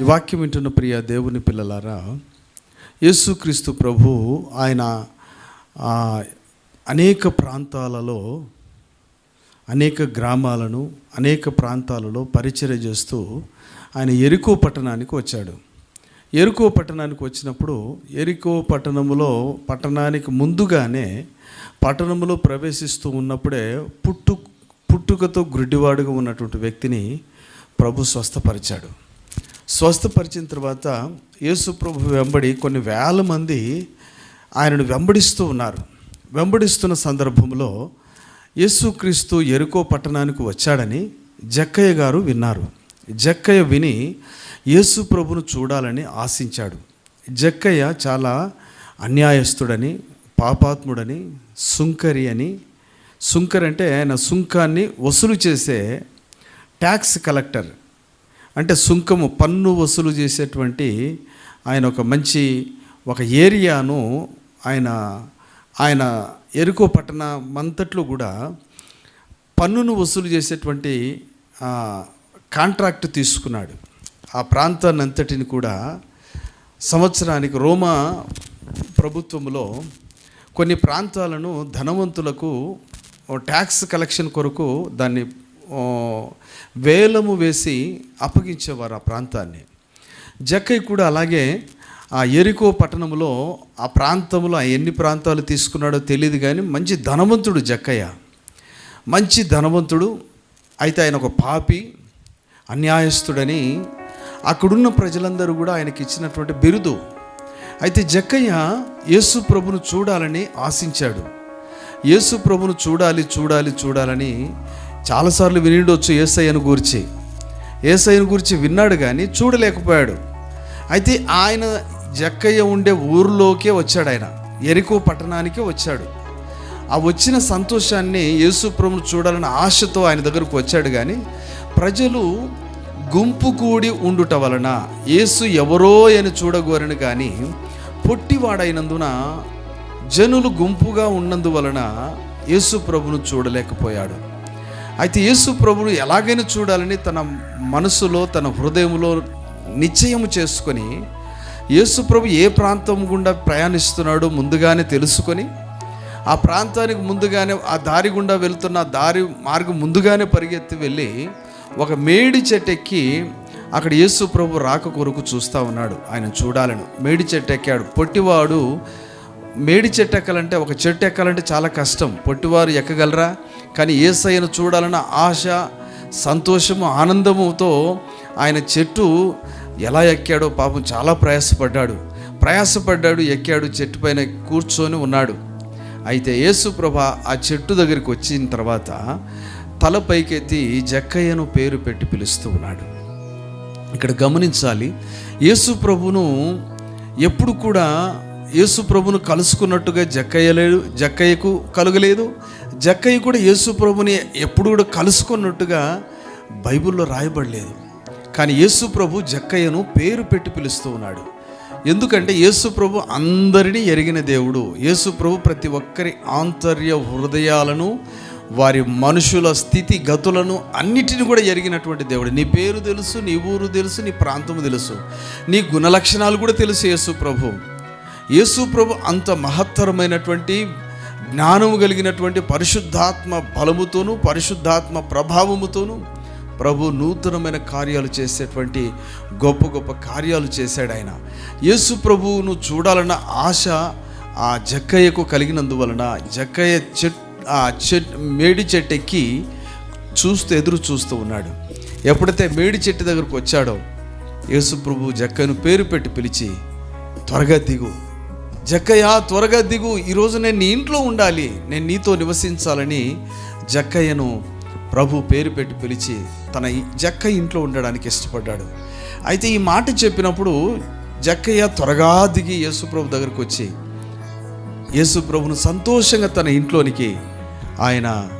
ఈ వాక్యం వింటున్న ప్రియ దేవుని పిల్లలారా యేసుక్రీస్తు ప్రభు ఆయన అనేక ప్రాంతాలలో అనేక గ్రామాలను అనేక ప్రాంతాలలో పరిచర్య చేస్తూ ఆయన ఎరుకో పట్టణానికి వచ్చాడు. ఎరుకో పట్టణానికి వచ్చినప్పుడు ఎరికో పట్టణములో పట్టణానికి ముందుగానే పట్టణంలో ప్రవేశిస్తూ ఉన్నప్పుడే పుట్టు పుట్టుకతో గ్రుడ్డివాడుగా ఉన్నటువంటి వ్యక్తిని ప్రభు స్వస్థపరిచాడు. స్వస్థపరిచిన తర్వాత యేసుప్రభు వెంబడి కొన్ని వేల మంది ఆయనను వెంబడిస్తూ ఉన్నారు. వెంబడిస్తున్న సందర్భంలో యేసుక్రీస్తు ఎరుకో పట్టణానికి వచ్చాడని జక్కయ్య గారు విన్నారు. జక్కయ్య విని యేసు ప్రభును చూడాలని ఆశించాడు. జక్కయ్య చాలా అన్యాయస్తుడని పాపాత్ముడని సుంకరి అని. సుంకర్ అంటే ఆయన సుంకాన్ని వసూలు చేసే ట్యాక్స్ కలెక్టర్. అంటే సుంకము పన్ను వసూలు చేసేటువంటి ఆయన ఒక మంచి ఒక ఏరియాను ఆయన ఆయన ఎరుకో పట్టణ మంతట్లో కూడా పన్నును వసూలు చేసేటువంటి కాంట్రాక్ట్ తీసుకున్నాడు. ఆ ప్రాంతాన్ని అంతటిని కూడా సంవత్సరానికి రోమా ప్రభుత్వంలో కొన్ని ప్రాంతాలను ధనవంతులకు ట్యాక్స్ కలెక్షన్ కొరకు దాన్ని వేలము వేసి అప్పగించేవారు ఆ ప్రాంతాన్ని. జక్కయ్య కూడా అలాగే ఆ ఎరికో పట్టణంలో ఆ ప్రాంతంలో ఆ ఎన్ని ప్రాంతాలు తీసుకున్నాడో తెలియదు కానీ మంచి ధనవంతుడు జక్కయ్య. మంచి ధనవంతుడు అయితే ఆయన ఒక పాపి అన్యాయస్తుడని అక్కడున్న ప్రజలందరూ కూడా ఆయనకి ఇచ్చినటువంటి బిరుదు. అయితే జక్కయ్య యేసు ప్రభును చూడాలని ఆశించాడు. యేసు ప్రభును చూడాలి చూడాలి చూడాలని చాలాసార్లు వినిడొచ్చు ఏసయ్యను గూర్చి. ఏసయ్యను గురించి విన్నాడు కానీ చూడలేకపోయాడు. అయితే ఆయన జక్కయ్య ఉండే ఊరిలోకే వచ్చాడు ఆయన ఎరికో పట్టణానికే వచ్చాడు. ఆ వచ్చిన సంతోషాన్ని యేసు ప్రభును చూడాలని ఆశతో ఆయన దగ్గరకు వచ్చాడు కానీ ప్రజలు గుంపు కూడి ఉండుట వలన యేసు ఎవరో అని చూడగోరని కానీ పొట్టివాడైనందున జనులు గుంపుగా ఉన్నందువలన యేసు ప్రభును చూడలేకపోయాడు. అయితే యేసు ప్రభుడు ఎలాగైనా చూడాలని తన మనసులో తన హృదయంలో నిశ్చయం చేసుకొని యేసు ప్రభు ఏ ప్రాంతం గుండా ప్రయాణిస్తున్నాడో ముందుగానే తెలుసుకొని ఆ ప్రాంతానికి ముందుగానే ఆ దారి గుండా వెళ్తున్న దారి మార్గం ముందుగానే పరిగెత్తి వెళ్ళి ఒక మేడి చెట్టు ఎక్కి అక్కడ యేసు ప్రభు రాక కొరకు చూస్తూ ఉన్నాడు. ఆయన చూడాలని. మేడి చెట్టు ఎక్కాడు పొట్టివాడు మేడి చెట్టు ఎక్కాలంటే ఒక చెట్టు ఎక్కాలంటే చాలా కష్టం. పొట్టివారు ఎక్కగలరా? కానీ ఏసయ్యను చూడాలన్న ఆశ సంతోషము ఆనందముతో ఆయన చెట్టు ఎలా ఎక్కాడో పాపం చాలా ప్రయాసపడ్డాడు. ప్రయాసపడ్డాడు ఎక్కాడు చెట్టు పైన కూర్చొని ఉన్నాడు. అయితే యేసుప్రభ ఆ చెట్టు దగ్గరికి వచ్చిన తర్వాత తల పైకెత్తి జక్కయ్యను పేరు పెట్టి పిలుస్తూ ఉన్నాడు. ఇక్కడ గమనించాలి యేసు ప్రభును ఎప్పుడు కూడా యేసు ప్రభును కలుసుకున్నట్టుగా జక్కయ్యలేడు జక్కయ్యకు కలుగలేదు. జక్కయ్య కూడా యేసు ప్రభుని ఎప్పుడు కూడా కలుసుకున్నట్టుగా బైబిల్లో రాయబడలేదు. కానీ యేసు ప్రభు జక్కయ్యను పేరు పెట్టి పిలుస్తూ ఉన్నాడు. ఎందుకంటే యేసు ప్రభు అందరినీ ఎరిగిన దేవుడు. యేసు ప్రభు ప్రతి ఒక్కరి ఆంతర్య హృదయాలను వారి మనుషుల స్థితి గతులను అన్నిటిని కూడా ఎరిగినటువంటి దేవుడు. నీ పేరు తెలుసు నీ ఊరు తెలుసు నీ ప్రాంతము తెలుసు. నీ గుణలక్షణాలు కూడా తెలుసు యేసు ప్రభు. యేసు ప్రభు అంత మహత్తరమైనటువంటి జ్ఞానము కలిగినటువంటి పరిశుద్ధాత్మ బలముతోనూ పరిశుద్ధాత్మ ప్రభావముతోనూ ప్రభు నూతనమైన కార్యాలు చేసేటువంటి గొప్ప గొప్ప కార్యాలు చేశాడు ఆయన. యేసు ప్రభువును చూడాలన్న ఆశ ఆ జక్కయ్యకు కలిగినందువలన జక్కయ్య చెట్ ఆ చెట్ మేడి చెట్టు ఎక్కి చూస్తూ ఎదురు చూస్తూ ఉన్నాడు. ఎప్పుడైతే మేడి చెట్టు దగ్గరకు వచ్చాడో యేసు ప్రభు జక్కయ్యను పేరు పెట్టి పిలిచి త్వరగా దిగు. జక్కయ్య త్వరగా దిగు ఈరోజు నేను నీ ఇంట్లో ఉండాలి నేను నీతో నివసించాలని జక్కయ్యను ప్రభు పేరు పెట్టి పిలిచి తన జక్క జక్కయ్య ఇంట్లో ఉండడానికి ఇష్టపడ్డాడు. అయితే ఈ మాట చెప్పినప్పుడు జక్కయ్య త్వరగా దిగి యేసుప్రభు దగ్గరకు వచ్చి యేసుప్రభును సంతోషంగా తన ఇంట్లోనికి ఆయన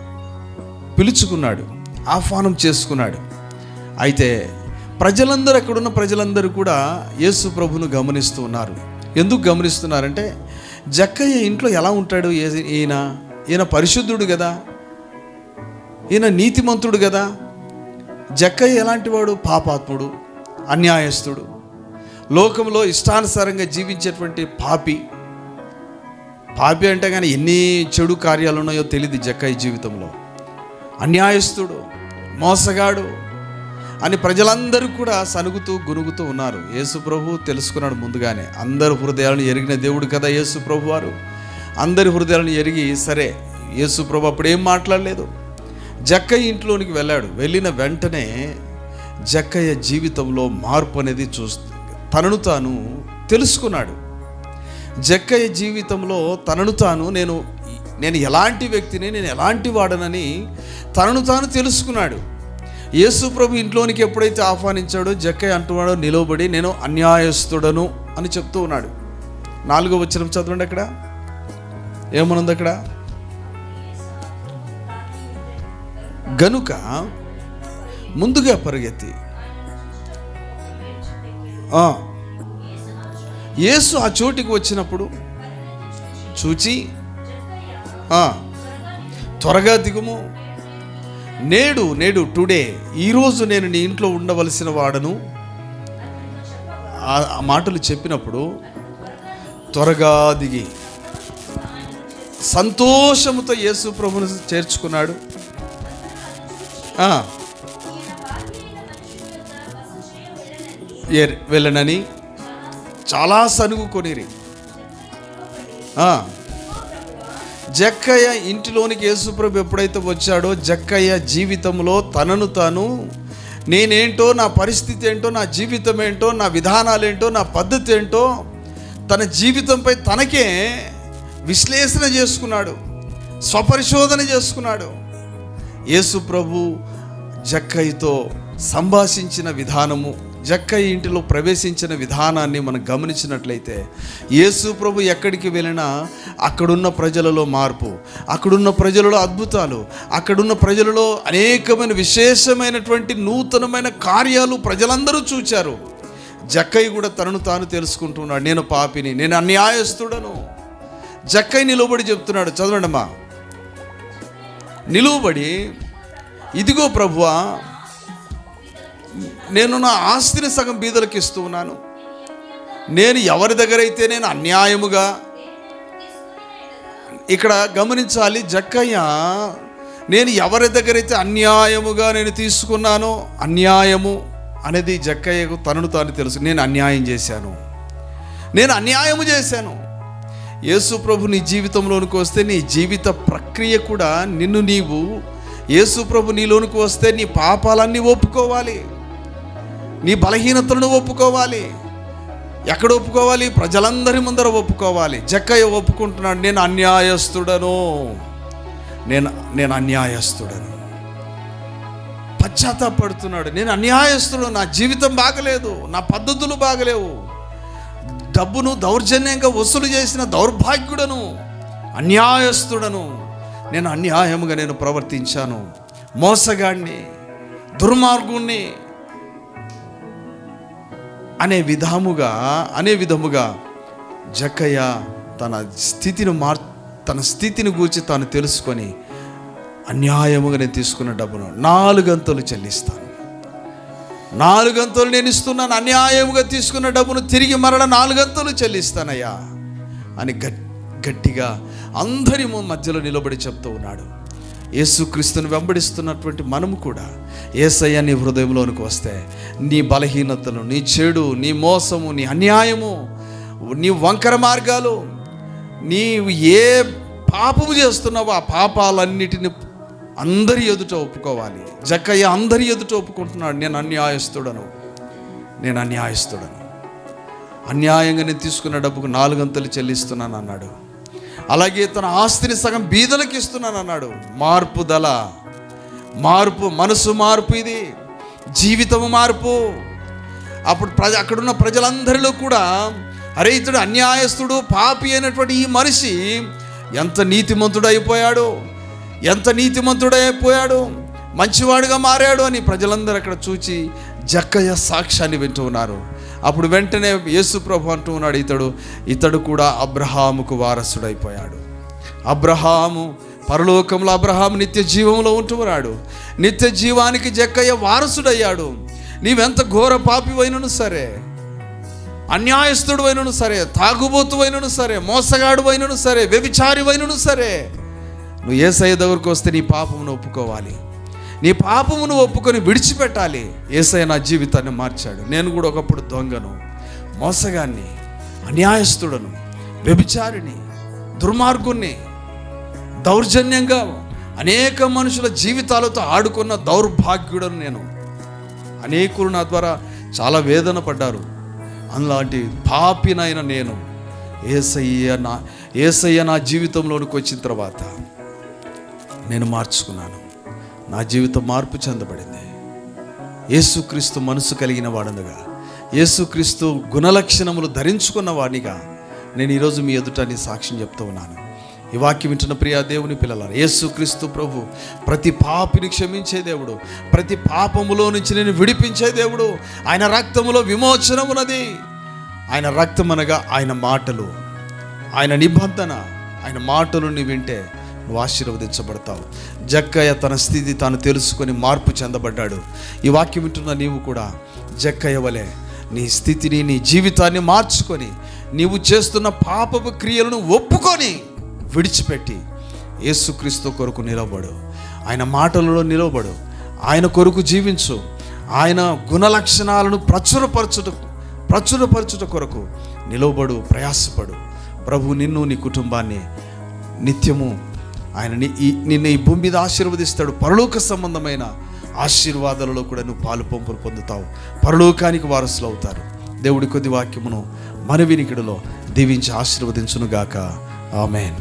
పిలుచుకున్నాడు ఆహ్వానం చేసుకున్నాడు. అయితే ప్రజలందరూ అక్కడున్న ప్రజలందరూ కూడా యేసు ప్రభును గమనిస్తూ ఉన్నారు. ఎందుకు గమనిస్తున్నారంటే జక్కయ్య ఇంట్లో ఎలా ఉంటాడు? ఈయన? ఈయన పరిశుద్ధుడు కదా? ఈయన నీతిమంతుడు కదా? జక్కయ్య ఎలాంటి వాడు? పాపాత్ముడు అన్యాయస్తుడు. లోకంలో ఇష్టానుసారంగా జీవించేటువంటి పాపి. పాపి అంటే కానీ ఎన్ని చెడు కార్యాలు ఉన్నాయో తెలియదు జక్కయ్య జీవితంలో. అన్యాయస్తుడు మోసగాడు అని ప్రజలందరూ కూడా సనుగుతూ గునుగుతూ ఉన్నారు. యేసు ప్రభు తెలుసుకున్నాడు ముందుగానే. అందరు హృదయాలను ఎరిగిన దేవుడు కదా యేసు ప్రభు వారు. అందరి హృదయాలను ఎరిగి సరే యేసు ప్రభు అప్పుడు ఏం మాట్లాడలేదు? జక్కయ్య ఇంట్లోనికి వెళ్ళాడు. వెళ్ళిన వెంటనే జక్కయ్య జీవితంలో మార్పు అనేది చూస్తూ తనను తాను తెలుసుకున్నాడు. జక్కయ్య జీవితంలో తనను తాను నేను నేను ఎలాంటి వ్యక్తిని నేను ఎలాంటి వాడనని తనను తాను తెలుసుకున్నాడు. యేసు ప్రభు ఇంట్లోనికి ఎప్పుడైతే ఆహ్వానించాడో జక్కయ్య అంటున్నాడో నిలవబడి నేను అన్యాయస్తుడను అని చెప్తూ ఉన్నాడు. నాలుగో వచ్చిన చదవండి అక్కడ. ఏమనుంది అక్కడ? గనుక ముందుగా పరిగెత్తి. యేసు ఆ చోటికి వచ్చినప్పుడు చూచి త్వరగా దిగుము నేడు నేడు టుడే ఈరోజు నేను నీ ఇంట్లో ఉండవలసిన వాడను. ఆ ఆ మాటలు చెప్పినప్పుడు త్వరగా దిగి. సంతోషముతో యేసు ప్రభును చేర్చుకున్నాడు. వెళ్ళనని. చాలా సనుగు కొనిరి. జక్కయ్య ఇంటిలోనికి యేసుప్రభు ఎప్పుడైతే వచ్చాడో జక్కయ్య జీవితంలో తనను తాను నేనేంటో నా పరిస్థితి ఏంటో నా జీవితం ఏంటో నా విధానాలు ఏంటో నా పద్ధతి ఏంటో తన జీవితంపై తనకే విశ్లేషణ చేసుకున్నాడు స్వపరిశోధన చేసుకున్నాడు. యేసు ప్రభు జక్కయ్యతో సంభాషించిన విధానము జక్కయ్య ఇంటిలో ప్రవేశించిన విధానాన్ని మనం గమనించినట్లయితే యేసు ప్రభు ఎక్కడికి వెళ్ళినా అక్కడున్న ప్రజలలో మార్పు అక్కడున్న ప్రజలలో అద్భుతాలు అక్కడున్న ప్రజలలో అనేకమైన విశేషమైనటువంటి నూతనమైన కార్యాలు ప్రజలందరూ చూచారు. జక్కయ్య కూడా తనను తాను తెలుసుకుంటున్నాడు. నేను పాపిని నేను అన్యాయస్తుడను. జక్కయ్య నిలబడి చెప్తున్నాడు. చదవండమ్మా. నిలువబడి ఇదిగో ప్రభువా నేను నా ఆస్తిని సగం బీదలకు ఇస్తూ ఉన్నాను. నేను ఎవరి దగ్గర అయితే నేను అన్యాయముగా ఇక్కడ గమనించాలి జక్కయ్య నేను ఎవరి దగ్గర అయితే అన్యాయముగా నేను తీసుకున్నానో అన్యాయము అనేది జక్కయ్యకు తనను తాను తెలుసు. నేను అన్యాయం చేశాను. నేను అన్యాయము చేశాను. యేసు ప్రభు నీ జీవితంలోనికి వస్తే నీ జీవిత ప్రక్రియ కూడా నిన్ను నీవు యేసు ప్రభు నీలోనికి వస్తే నీ పాపాలన్నీ ఒప్పుకోవాలి. నీ బలహీనతలను ఒప్పుకోవాలి. ఎక్కడ ఒప్పుకోవాలి? ప్రజలందరి ముందర ఒప్పుకోవాలి. జక్కయ్య ఒప్పుకుంటున్నాడు నేను అన్యాయస్తుడను. నేను నేను అన్యాయస్తుడను. పశ్చాత్తాపడుతున్నాడు నేను అన్యాయస్తుడు నా జీవితం బాగలేదు నా పద్ధతులు బాగలేవు. డబ్బును దౌర్జన్యంగా వసూలు చేసిన దౌర్భాగ్యుడను అన్యాయస్తుడను. నేను అన్యాయముగా నేను ప్రవర్తించాను. మోసగాడిని దుర్మార్గుణ్ణి అనే విధముగా అనే విధముగా జక్కయ్య తన స్థితిని మార్ తన స్థితిని గూర్చి తాను తెలుసుకొని అన్యాయముగా నేను తీసుకున్న డబ్బును నాలుగంతలు చెల్లిస్తాను. నాలుగంతలు నేను ఇస్తున్నాను అన్యాయముగా తీసుకున్న డబ్బును తిరిగి మరల నాలుగంతలు చెల్లిస్తానయ్యా అని గట్ గట్టిగా అందరి మధ్యలో నిలబడి చెప్తూ ఉన్నాడు. యేసుక్రీస్తుని వెంబడిస్తున్నటువంటి మనము కూడా ఏసయ్య నీ హృదయంలోనికి వస్తే నీ బలహీనతలు నీ చెడు నీ మోసము నీ అన్యాయము నీ వంకర మార్గాలు నీవు ఏ పాపము చేస్తున్నావో ఆ పాపాలన్నిటిని అందరి ఎదుట ఒప్పుకోవాలి. జక్కయ్య అందరి ఎదుట ఒప్పుకుంటున్నాడు. నేను అన్యాయస్తుడను. నేను అన్యాయస్తుడను. అన్యాయంగా నేను తీసుకున్న డబ్బుకు నాలుగంతలు చెల్లిస్తున్నాను అన్నాడు అలాగే తన ఆస్తిని సగం బీదలకు ఇస్తున్నాను అన్నాడు. మార్పుదల మార్పు మనసు మార్పు ఇది. జీవితము మార్పు. అప్పుడు ప్రజ అక్కడున్న ప్రజలందరిలో కూడా అరే ఇతడు అన్యాయస్తుడు పాపి అయినటువంటి ఈ మనిషి ఎంత నీతిమంతుడు అయిపోయాడు ఎంత నీతిమంతుడు అయిపోయాడు మంచివాడుగా మారాడు అని ప్రజలందరూ అక్కడ చూచి జక్కయ్య సాక్ష్యాన్ని వింటూ ఉన్నారు. అప్పుడు వెంటనే యేసు ప్రభు అంటూ ఉన్నాడు ఇతడు ఇతడు కూడా అబ్రహాముకు వారసుడైపోయాడు. అబ్రహాము పరలోకంలో అబ్రహాము నిత్య జీవంలో ఉంటున్నాడు నిత్య జీవానికి జక్కయ్య వారసుడయ్యాడు. నీవెంత ఘోర పాపివైనను సరే అన్యాయస్తుడు అయినను సరే తాగుబోతు అయినను సరే మోసగాడు అయినను సరే వ్యభిచారి అయినను సరే నువ్వు ఏసయ్య దగ్గరకు వస్తే నీ పాపమును ఒప్పుకోవాలి. నీ పాపమును ఒప్పుకొని విడిచిపెట్టాలి. ఏసయ్య నా జీవితాన్ని మార్చాడు. నేను కూడా ఒకప్పుడు దొంగను మోసగాన్ని అన్యాయస్తుడను వ్యభిచారిని దుర్మార్గుణ్ణి దౌర్జన్యంగా అనేక మనుషుల జీవితాలతో ఆడుకున్న దౌర్భాగ్యుడను నేను. అనేకులు నా ద్వారా చాలా వేదన పడ్డారు. అలాంటి పాపినైన నేను ఏసయ్య నా ఏసయ్య నా జీవితంలోనికి వచ్చిన తర్వాత నేను మార్చుకున్నాను. నా జీవితం మార్పు చెందబడింది. యేసుక్రీస్తు మనసు కలిగిన వాడనుగా యేసుక్రీస్తు గుణలక్షణములు ధరించుకున్న వాడినిగా నేను ఈరోజు మీ ఎదుట నీ సాక్ష్యం చెప్తూ ఉన్నాను. ఈ వాక్యం వింటున్న ప్రియా దేవుని పిల్లలారు యేసుక్రీస్తు ప్రభు ప్రతి పాపిని క్షమించే దేవుడు ప్రతి పాపములో నుంచి నేను విడిపించే దేవుడు ఆయన రక్తములో విమోచనం ఉన్నది. ఆయన రక్తం అనగా ఆయన మాటలు ఆయన నిబంధన ఆయన మాటలు నీ వింటే నువ్వు ఆశీర్వదించబడతావు. జక్కయ్య తన స్థితి తాను తెలుసుకొని మార్పు చెందబడ్డాడు. ఈ వాక్యం వింటున్న నీవు కూడా జక్కయ్య వలె నీ స్థితిని నీ జీవితాన్ని మార్చుకొని నీవు చేస్తున్న పాపపు క్రియలను ఒప్పుకొని విడిచిపెట్టి యేసుక్రీస్తు కొరకు నిలబడు ఆయన మాటలలో నిలబడు ఆయన కొరకు జీవించు. ఆయన గుణ లక్షణాలను ప్రచురపరచుట ప్రచురపరచుట కొరకు నిలవబడు ప్రయాసపడు. ప్రభు నిన్ను నీ కుటుంబాన్ని నిత్యము ఆయన ఈ నిన్ను ఈ భూమి మీద ఆశీర్వదిస్తాడు. పరలోక సంబంధమైన ఆశీర్వాదాలలో కూడా నువ్వు పాలు పంపులు పొందుతావు. పరలోకానికి వారసులు అవుతారు. దేవుడి కొద్ది వాక్యమును మన వినికిడిలో దీవించి ఆశీర్వదించునుగాక. ఆమెన్.